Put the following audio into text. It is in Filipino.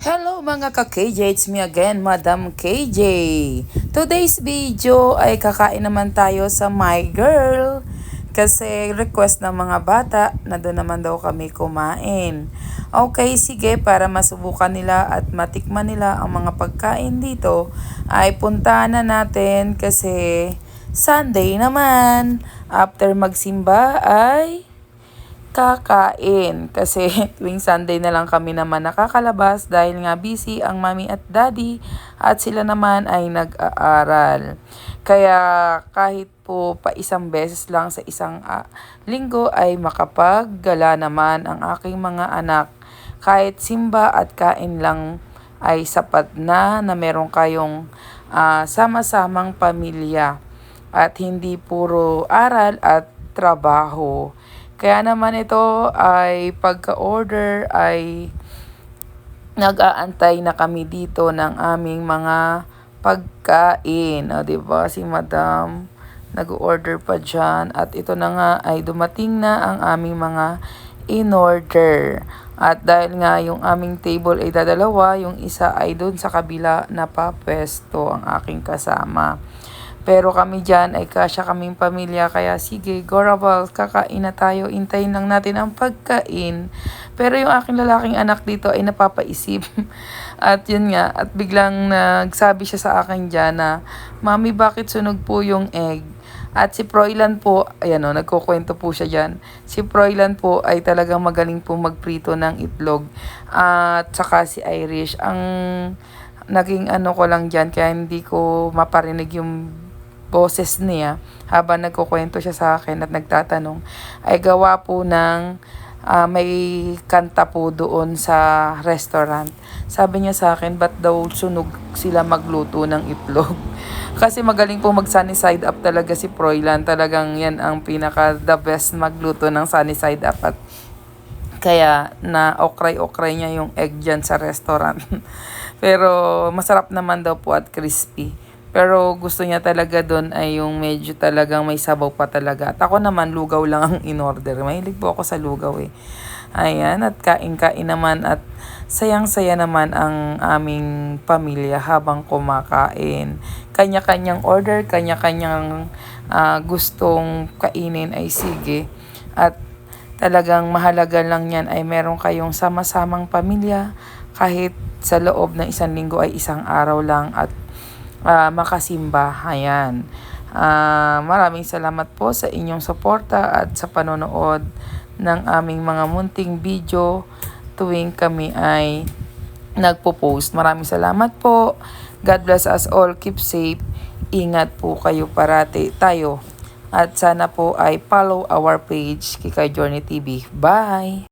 Hello mga ka-KJ, it's me again, Madam KJ. Today's video ay kakain naman tayo sa My Girl. Kasi request ng mga bata na doon naman daw kami kumain. Okay, sige, para masubukan nila at matikman nila ang mga pagkain dito, ay puntahan na natin kasi Sunday naman. After magsimba ay kakain. Kasi tuwing Sunday na lang kami naman nakakalabas dahil nga busy ang mami at daddy at sila naman ay nag-aaral. Kaya kahit po pa isang beses lang sa isang uh, linggo ay makapaggala naman ang aking mga anak. Kahit simba at kain lang ay sapat na na meron kayong uh, sama-samang pamilya at hindi puro aral at trabaho. Kaya naman ito ay pagka-order ay nag-aantay na kami dito ng aming mga pagkain. O, diba? Si Madam nag-order pa dyan. At ito na nga ay dumating na ang aming mga in-order. At dahil nga yung aming table ay dadalawa, yung isa ay doon sa kabila na papwesto ang aking kasama. Pero kami dyan ay kasya kaming pamilya. Kaya sige, Gorabal, kakain na tayo. Intayin lang natin ang pagkain. Pero yung aking lalaking anak dito ay napapaisip. at yun nga, at biglang nagsabi siya sa akin dyan na, Mami, bakit sunog po yung egg? At si Proylan po, ayan o, nagkukwento po siya dyan. Si Proylan po ay talagang magaling po magprito ng itlog. At saka si Irish, ang naging ano ko lang dyan, kaya hindi ko maparinig yung boses niya habang nagkukwento siya sa akin at nagtatanong ay gawa po ng uh, may kanta po doon sa restaurant. Sabi niya sa akin, ba't daw sunog sila magluto ng itlog? Kasi magaling po mag sunny side up talaga si Proylan. Talagang yan ang pinaka the best magluto ng sunny side up at kaya na okray-okray niya yung egg dyan sa restaurant. Pero masarap naman daw po at crispy. Pero gusto niya talaga doon ay yung medyo talagang may sabaw pa talaga. At ako naman, lugaw lang ang in-order. Mahilig po ako sa lugaw eh. Ayan, at kain-kain naman at sayang-saya naman ang aming pamilya habang kumakain. Kanya-kanyang order, kanya-kanyang uh, gustong kainin ay sige. At talagang mahalaga lang yan ay meron kayong sama-samang pamilya kahit sa loob ng isang linggo ay isang araw lang at uh, makasimba. Ayan. Uh, maraming salamat po sa inyong suporta at sa panonood ng aming mga munting video tuwing kami ay nagpo-post. Maraming salamat po. God bless us all. Keep safe. Ingat po kayo parati tayo. At sana po ay follow our page Kika Journey TV. Bye!